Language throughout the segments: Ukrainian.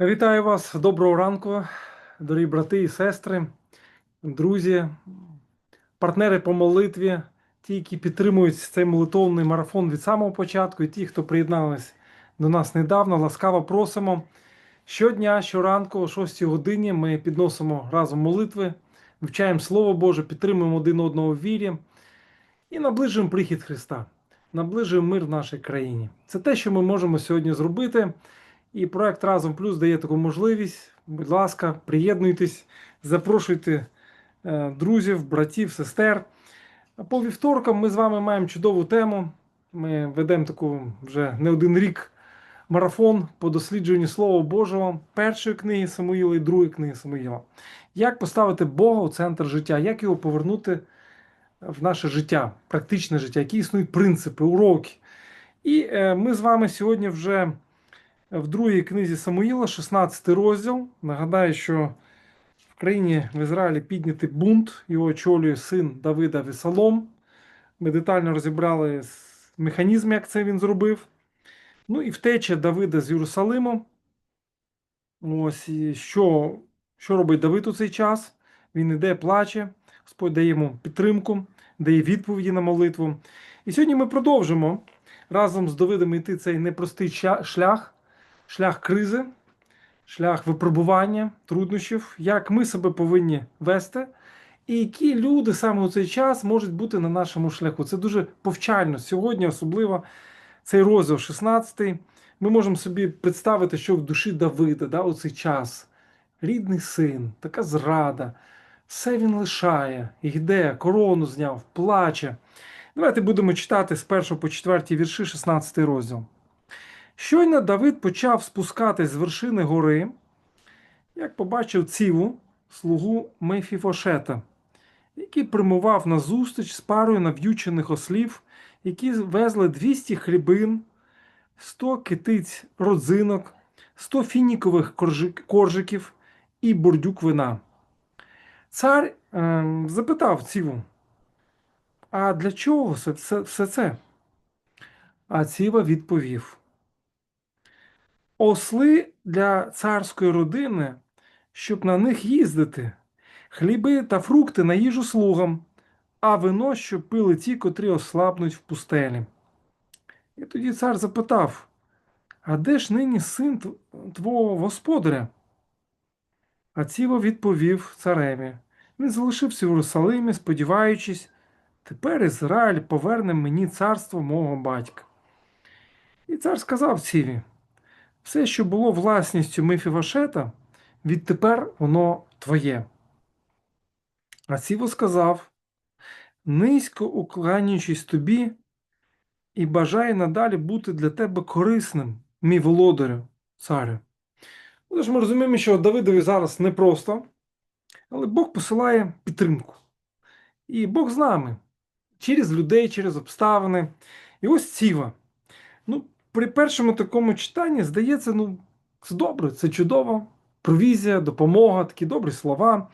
Вітаю вас, доброго ранку, дорогі брати і сестри, друзі, партнери по молитві, ті, які підтримують цей молитовний марафон від самого початку, і ті, хто приєднались до нас недавно, ласкаво просимо. Щодня, щоранку, о 6 годині, ми підносимо разом молитви, вивчаємо Слово Боже, підтримуємо один одного в вірі і наближуємо прихід Христа, наближуємо мир в нашій країні. Це те, що ми можемо сьогодні зробити. І проект Разом Плюс дає таку можливість. Будь ласка, приєднуйтесь, запрошуйте е, друзів, братів, сестер. По вівторкам ми з вами маємо чудову тему. Ми ведемо таку вже не один рік марафон по дослідженню Слова Божого, першої книги Самуїла і другої книги Самуїла. Як поставити Бога у центр життя, як його повернути в наше життя, практичне життя, які існують принципи, уроки. І е, ми з вами сьогодні вже в другій книзі Самуїла, 16 розділ. Нагадаю, що в країні в Ізраїлі піднятий бунт, його очолює син Давида Весолом. Ми детально розібрали механізм, як це він зробив. Ну і втеча Давида з Єрусалиму. Ось і що, що робить Давид у цей час? Він іде, плаче, Господь дає йому підтримку, дає відповіді на молитву. І сьогодні ми продовжимо разом з Давидом йти цей непростий шлях шлях кризи, шлях випробування, труднощів, як ми себе повинні вести, і які люди саме у цей час можуть бути на нашому шляху. Це дуже повчально. Сьогодні, особливо цей розділ 16, ми можемо собі представити, що в душі Давида да, у цей час. Рідний син, така зрада, все він лишає, йде, корону зняв, плаче. Давайте будемо читати з 1 по 4 вірші 16 розділ. Щойно Давид почав спускатись з вершини гори, як побачив ціву, слугу Мефіфошета, який примував на зустріч з парою нав'ючених ослів, які везли 200 хлібин, 100 китиць родзинок, 100 фінікових коржиків і бурдюк вина. Цар ем, запитав ціву, а для чого все, все це? А ціва відповів. Осли для царської родини, щоб на них їздити, хліби та фрукти на їжу слугам, а вино, щоб пили ті, котрі ослабнуть в пустелі. І тоді цар запитав: А де ж нині син твого господаря? А Ціво відповів цареві. Він залишився в Єрусалимі, сподіваючись, тепер Ізраїль поверне мені царство мого батька. І цар сказав Ціві: все, що було власністю Мефівашета, відтепер воно твоє. А Сіво сказав: низько укланяючись тобі, і бажаю надалі бути для тебе корисним, мій володарю, царю. Тож ми розуміємо, що Давидові зараз непросто, але Бог посилає підтримку. І Бог з нами через людей, через обставини. І ось ціва. Ну, при першому такому читанні здається, ну, це добре, це чудово, провізія, допомога, такі добрі слова.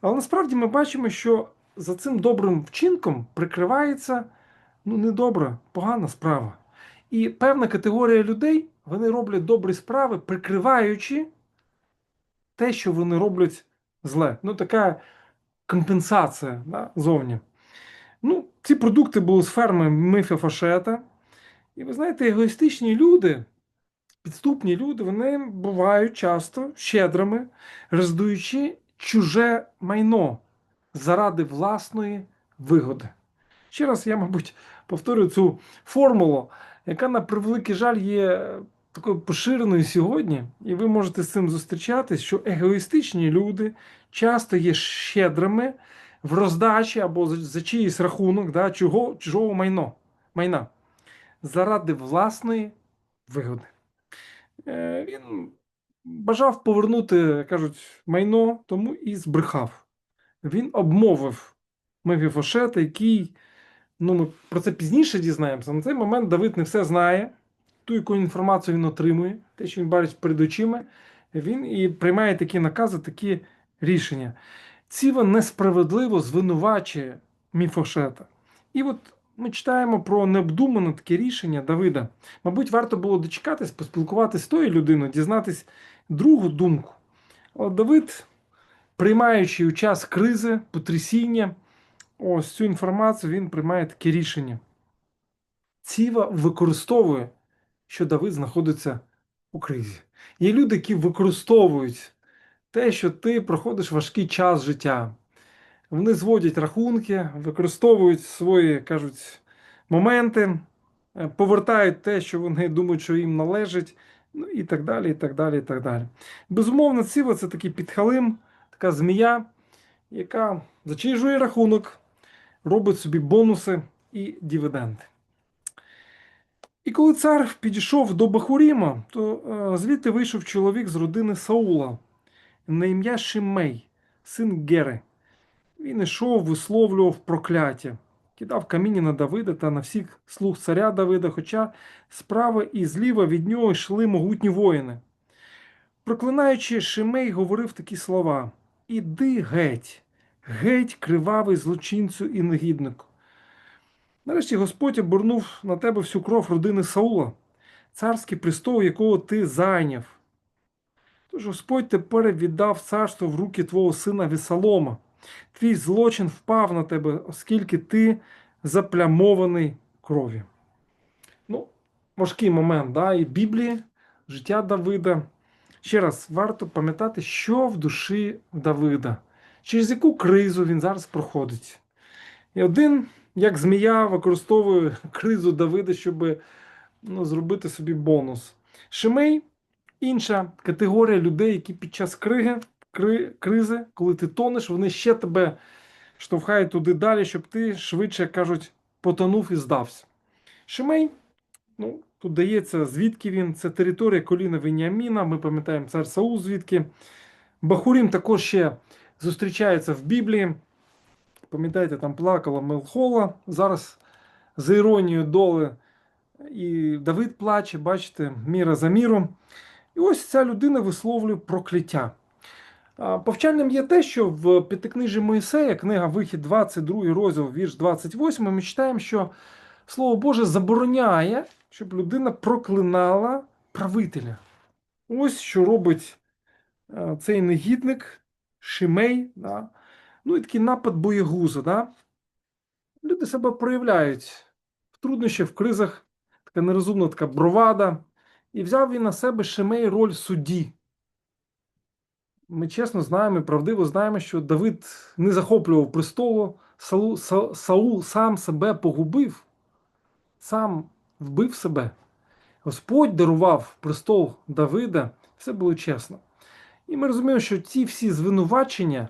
Але насправді ми бачимо, що за цим добрим вчинком прикривається ну, недобра, погана справа. І певна категорія людей вони роблять добрі справи, прикриваючи те, що вони роблять зле. Ну, така компенсація да, зовні. Ну, ці продукти були з ферми Мифа Фашета. І ви знаєте, егоїстичні люди, підступні люди, вони бувають часто щедрими, роздуючи чуже майно заради власної вигоди. Ще раз я, мабуть, повторю цю формулу, яка, на превеликий жаль, є такою поширеною сьогодні, і ви можете з цим зустрічатись, що егоїстичні люди часто є щедрими в роздачі або за чиїсь рахунок да, чого, чужого майно, майна заради власної вигоди. Е, Він бажав повернути, кажуть, майно, тому і збрехав. Він обмовив Мефіфошета, який, ну ми про це пізніше дізнаємося. На цей момент Давид не все знає, ту, яку інформацію він отримує, те, що він бачить перед очима, він і приймає такі накази, такі рішення. Ціва несправедливо звинувачує Міфошета. І от ми читаємо про необдумане таке рішення Давида. Мабуть, варто було дочекатись, поспілкуватися з тою людиною, дізнатись, другу думку. Але Давид, приймаючи у час кризи, потрясіння, ось цю інформацію, він приймає таке рішення. Ціва використовує, що Давид знаходиться у кризі. Є люди, які використовують те, що ти проходиш важкий час життя. Вони зводять рахунки, використовують свої, кажуть, моменти, е, повертають те, що вони думають, що їм належить, ну і так далі. і так далі, і так далі. Безумовно, ціва це такий підхалим, така змія, яка зачижує рахунок, робить собі бонуси і дивіденди. І коли цар підійшов до Бахуріма, то е, звідти вийшов чоловік з родини Саула на ім'я Шимей, син Гери. Він ішов, висловлював прокляття, кидав каміння на Давида та на всіх слуг царя Давида, хоча справа і зліва від нього йшли могутні воїни. Проклинаючи, Шимей говорив такі слова: Іди геть, геть, кривавий злочинцю і негіднику. Нарешті Господь обернув на тебе всю кров родини Саула, царський престол, якого ти зайняв. Тож Господь тепер віддав царство в руки твого сина Вісалома. Твій злочин впав на тебе, оскільки ти заплямований кров'ю. Ну, важкий момент, да? і Біблії, життя Давида. Ще раз, варто пам'ятати, що в душі Давида, через яку кризу він зараз проходить. І один, як змія, використовує кризу Давида, щоб ну, зробити собі бонус. Шимей інша категорія людей, які під час криги, кри, кризи, коли ти тонеш, вони ще тебе штовхають туди далі, щоб ти швидше, як кажуть, потонув і здався. Шимей, ну, тут дається, звідки він, це територія коліна Веніаміна, ми пам'ятаємо цар Саул, звідки. Бахурім також ще зустрічається в Біблії. Пам'ятаєте, там плакала Мелхола. Зараз за іронією доли і Давид плаче, бачите, міра за міром. І ось ця людина висловлює прокляття. Повчальним є те, що в п'ятикнижі Моїсея, книга Вихід 22 розділ, вірш 28, ми читаємо, що Слово Боже забороняє, щоб людина проклинала правителя. Ось що робить цей негідник, Шимей. Да? Ну і такий напад боєгуза. Да? Люди себе проявляють в труднощах, в кризах, така нерозумна така бровада. І взяв він на себе Шимей роль судді. Ми чесно знаємо і правдиво знаємо, що Давид не захоплював престолу, Саул, Са- Саул сам себе погубив, сам вбив себе. Господь дарував престол Давида, все було чесно. І ми розуміємо, що ці всі звинувачення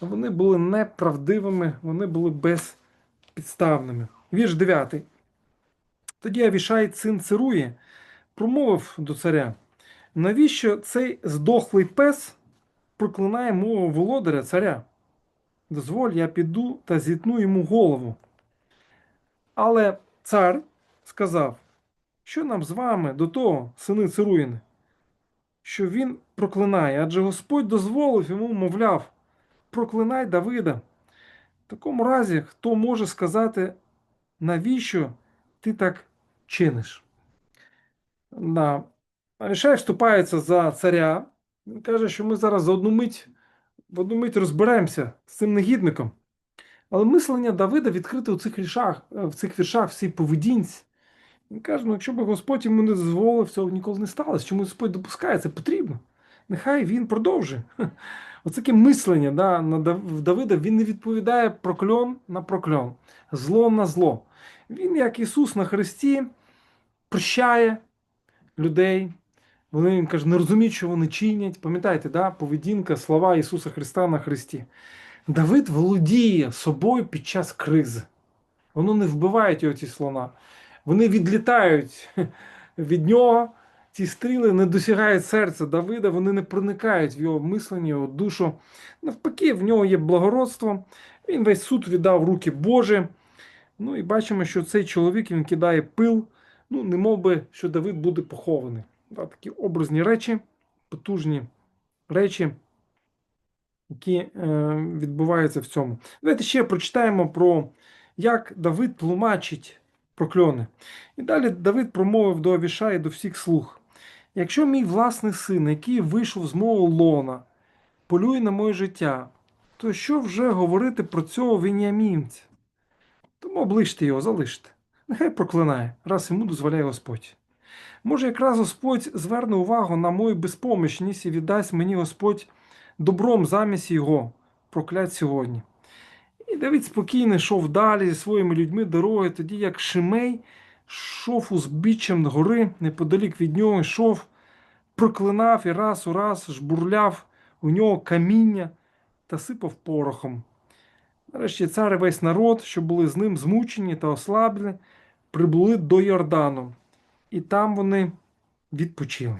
вони були неправдивими, вони були безпідставними. Вірш 9. Тоді Авішай, син Цирує, промовив до царя: навіщо цей здохлий пес проклинає мого володаря царя? Дозволь, я піду та зітну йому голову. Але цар сказав, що нам з вами до того, сини Цируїни, що він проклинає, адже Господь дозволив йому, мовляв, проклинай Давида. В такому разі, хто може сказати, навіщо ти так чиниш? Да. Рішай вступається за царя. Він каже, що ми зараз за одну мить, в одну мить розберемося з цим негідником. Але мислення Давида відкрите у цих віршах, е, в цих віршах, в цій поведінці. Він каже, ну якщо б Господь йому не дозволив, цього ніколи не сталося. Чому Господь допускає? Це потрібно. Нехай він продовжує. Оце мислення да, на Давида він не відповідає прокльон на прокльон, зло на зло. Він, як Ісус на Христі, прощає людей. Вони він каже, не розуміють, що вони чинять. Пам'ятаєте, да? поведінка, слова Ісуса Христа на Христі. Давид володіє собою під час кризи. Воно не вбивають його ці слона. Вони відлітають від нього. Ці стріли не досягають серця Давида, вони не проникають в його мислення, його душу. Навпаки, в нього є благородство. Він весь суд віддав руки Божі. Ну і бачимо, що цей чоловік він кидає пил, ну, не мов би, що Давид буде похований. Да, такі образні речі, потужні речі, які е, відбуваються в цьому. Давайте ще прочитаємо про як Давид тлумачить прокльони. І далі Давид промовив до Авіша і до всіх слуг. Якщо мій власний син, який вийшов з мого лона, полює на моє життя, то що вже говорити про цього веніамінця? Тому оближте його, залиште. Нехай проклинає, раз йому дозволяє Господь. Може, якраз Господь зверне увагу на мою безпомічність і віддасть мені Господь добром замість його проклять сьогодні. І Давид спокійно йшов далі зі своїми людьми дороги, тоді як Шимей йшов узбіччям гори, неподалік від нього йшов, проклинав і раз у раз жбурляв у нього каміння та сипав порохом. Нарешті цар і весь народ, що були з ним змучені та ослаблені, прибули до Йордану, і там вони відпочили.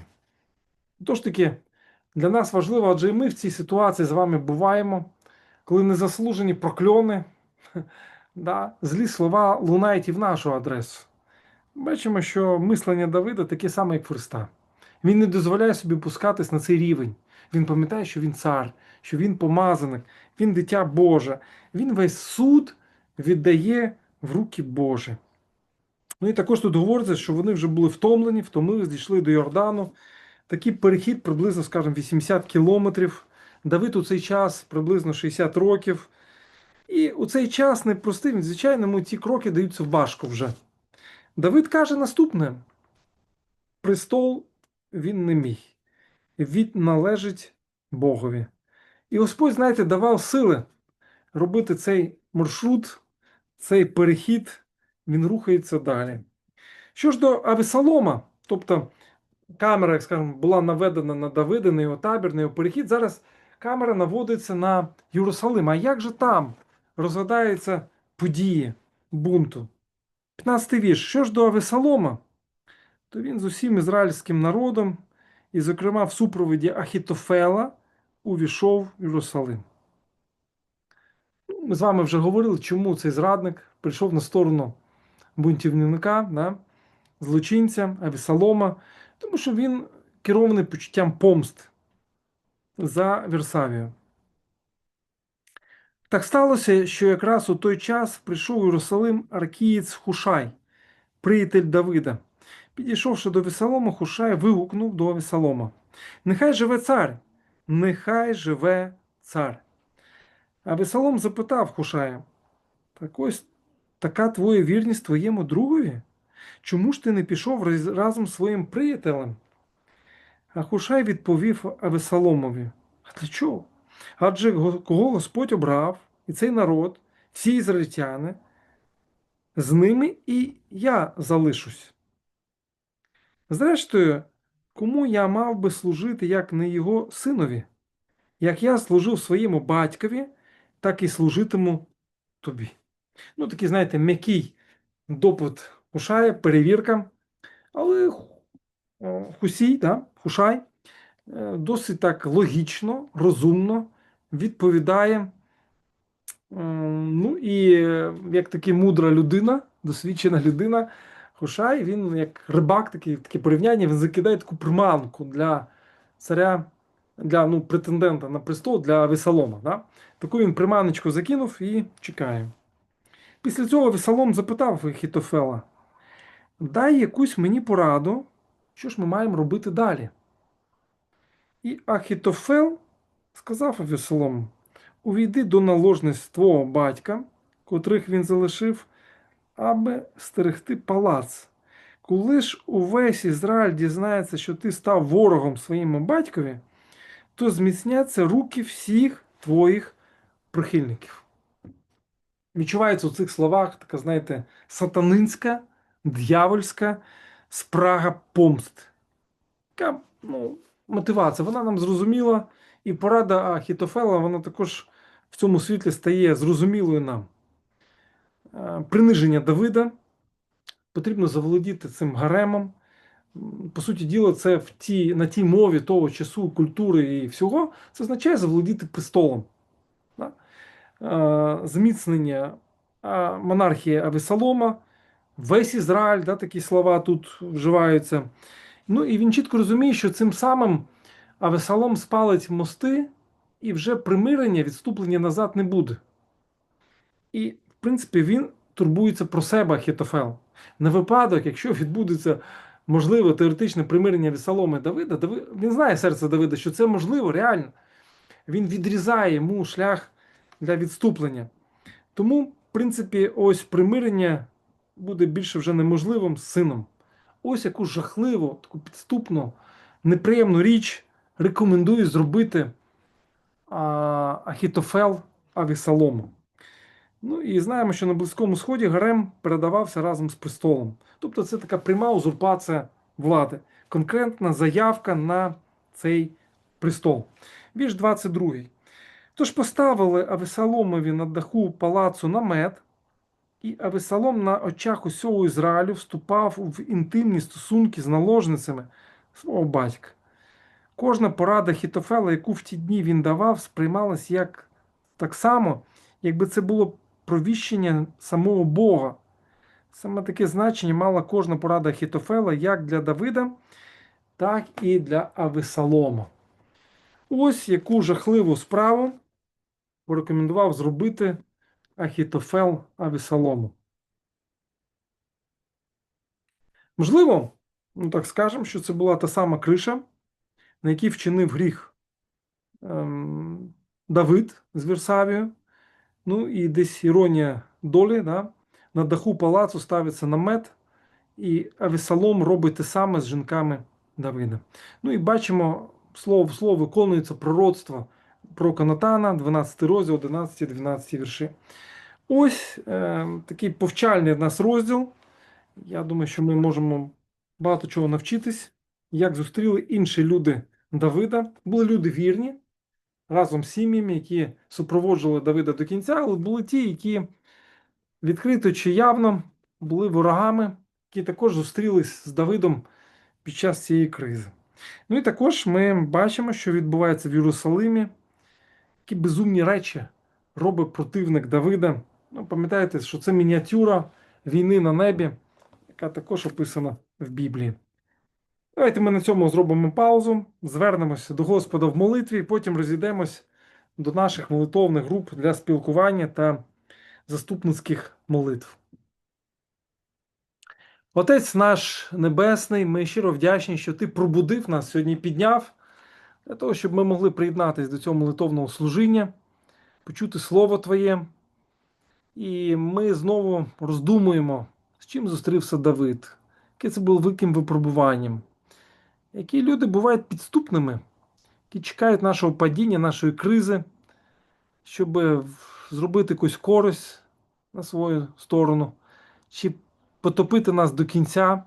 Тож таки, для нас важливо, адже і ми в цій ситуації з вами буваємо, коли незаслужені прокльони, да, злі слова лунають і в нашу адресу. Бачимо, що мислення Давида таке саме, як Христа. Він не дозволяє собі пускатись на цей рівень. Він пам'ятає, що він цар, що він помазаник, він дитя Боже. Він весь суд віддає в руки Божі. Ну і також тут говориться, що вони вже були втомлені, втомились, дійшли до Йордану. Такий перехід приблизно, скажімо, 80 кілометрів. Давид у цей час приблизно 60 років. І у цей час непростий, звичайно, йому ці кроки даються важко вже. Давид каже наступне: престол він не мій, він належить Богові. І Господь, знаєте, давав сили робити цей маршрут, цей перехід, він рухається далі. Що ж до Авесолома, тобто камера, як скажемо, була наведена на Давида, на його табір, на його перехід. Зараз камера наводиться на Єрусалим. А як же там розгадаються події бунту? 15 вірш. Що ж до Авесолома, то він з усім ізраїльським народом, і, зокрема, в супроводі Ахітофела, увійшов в Єрусалим. Ми з вами вже говорили, чому цей зрадник прийшов на сторону бунтівника, да, злочинця Авесолома, тому що він керований почуттям помсти за Версавію. Так сталося, що якраз у той час прийшов Єрусалим аркієць Хушай, приятель Давида. Підійшовши до Весолома, Хушай вигукнув до Весолома: Нехай живе цар, нехай живе цар. А Весолом запитав Хушая: Так ось така твоя вірність твоєму другові? Чому ж ти не пішов разом з своїм приятелем? А Хушай відповів Авесоломові: А для чого? Адже кого Господь обрав, і цей народ, всі ізраїльтяни, з ними і я залишусь. Зрештою, кому я мав би служити, як не його синові? Як я служив своєму батькові, так і служитиму тобі. Ну, такий, знаєте, м'який допит Хушая, перевірка. Але Хусій, да, Хушай е, досить так логічно, розумно відповідає. Ну і е, як таки мудра людина, досвідчена людина, Хушай, він як рибак, таке, таке порівняння, він закидає таку приманку для царя, для ну, претендента на престол для Весолома. Да? Таку він приманочку закинув і чекає. Після цього Весолом запитав Хітофела: дай якусь мені пораду, що ж ми маємо робити далі. І Ахітофел сказав Авесолому, увійди до наложниць батька, котрих він залишив, аби стерегти палац. Коли ж увесь Ізраїль дізнається, що ти став ворогом своєму батькові, то зміцняться руки всіх твоїх прихильників. Відчувається у цих словах така, знаєте, сатанинська, дьявольська спрага помст. Яка ну, мотивація, вона нам зрозуміла, і порада Ахітофела, вона також в цьому світлі стає зрозумілою нам. Приниження Давида. Потрібно заволодіти цим гаремом. По суті діла, це в ті, на тій мові того часу, культури і всього, це означає заволодіти престолом. Зміцнення монархії Авесолома, весь Ізраїль, да, такі слова тут вживаються. Ну і він чітко розуміє, що цим самим Авесолом спалить мости, і вже примирення, відступлення назад не буде. І, в принципі, він турбується про себе Ахітофел. На випадок, якщо відбудеться можливе теоретичне примирення Вісалома і Давида, Дави- він знає серце Давида, що це можливо, реально. Він відрізає йому шлях для відступлення. Тому, в принципі, ось примирення буде більше вже неможливим з сином. Ось яку жахливу, таку підступну, неприємну річ рекомендую зробити а, Ахітофел Авісалому. Ну і знаємо, що на Близькому Сході Гарем передавався разом з престолом. Тобто це така пряма узурпація влади, конкретна заявка на цей престол. Вірш 22. Тож поставили Авесаломові на даху палацу намет, і Авесалом на очах усього Ізраїлю вступав в інтимні стосунки з наложницями свого батька. Кожна порада Хітофела, яку в ті дні він давав, сприймалась як так само, якби це було провіщення самого Бога. Саме таке значення мала кожна порада Хітофела як для Давида, так і для Авесалома. Ось яку жахливу справу порекомендував зробити Ахітофел Авесалому. Можливо, ну так скажемо, що це була та сама криша, на якій вчинив гріх ем, Давид з Вірсавію. Ну і десь іронія долі. Да? На даху палацу ставиться намет, і Авесалом робить те саме з жінками Давида. Ну і бачимо, слово в слово виконується пророцтво про Канатана, 12 розділ, 11-12 вірші. Ось е, такий повчальний в нас розділ. Я думаю, що ми можемо багато чого навчитись, як зустріли інші люди Давида. Були люди вірні разом з сім'ями, які супроводжували Давида до кінця, але були ті, які відкрито чи явно були ворогами, які також зустрілись з Давидом під час цієї кризи. Ну і також ми бачимо, що відбувається в Єрусалимі, які безумні речі робить противник Давида. Ну, пам'ятаєте, що це мініатюра війни на небі, яка також описана в Біблії. Давайте ми на цьому зробимо паузу, звернемося до Господа в молитві, потім розійдемось до наших молитовних груп для спілкування та заступницьких молитв. Отець наш Небесний, ми щиро вдячні, що Ти пробудив нас сьогодні, підняв для того, щоб ми могли приєднатися до цього молитовного служіння, почути Слово Твоє. І ми знову роздумуємо, з чим зустрівся Давид, яке це було великим випробуванням. Які люди бувають підступними, які чекають нашого падіння, нашої кризи, щоб зробити якусь користь на свою сторону, чи потопити нас до кінця.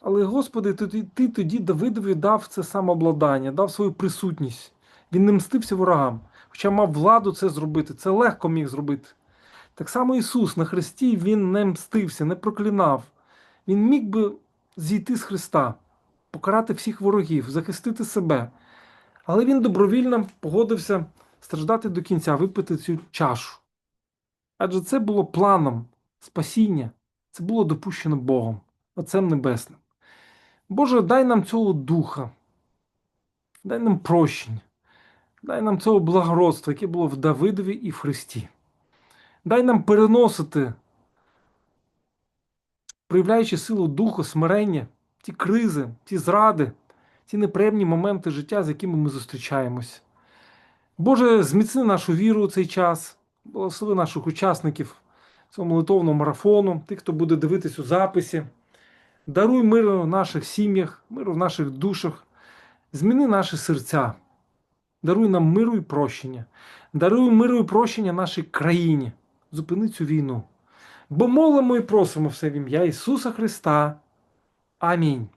Але, Господи, ти, ти тоді Давидові дав це самообладання, дав свою присутність. Він не мстився ворогам, хоча мав владу це зробити. Це легко міг зробити. Так само Ісус на Христі Він не мстився, не проклинав. Він міг би зійти з Христа, покарати всіх ворогів, захистити себе. Але він добровільно погодився страждати до кінця, випити цю чашу. Адже це було планом спасіння, це було допущено Богом, Отцем Небесним. Боже, дай нам цього духа, дай нам прощення, дай нам цього благородства, яке було в Давидові і в Христі. Дай нам переносити, проявляючи силу духу, смирення, ті кризи, ті зради, ті неприємні моменти життя, з якими ми зустрічаємось. Боже, зміцни нашу віру у цей час, благослови наших учасників цього молитовного марафону, тих, хто буде дивитись у записі. Даруй миру в наших сім'ях, миру в наших душах, зміни наші серця, даруй нам миру і прощення, даруй миру і прощення нашій країні. Зупини цю війну. Бо молимо і просимо все в ім'я Ісуса Христа. Амінь.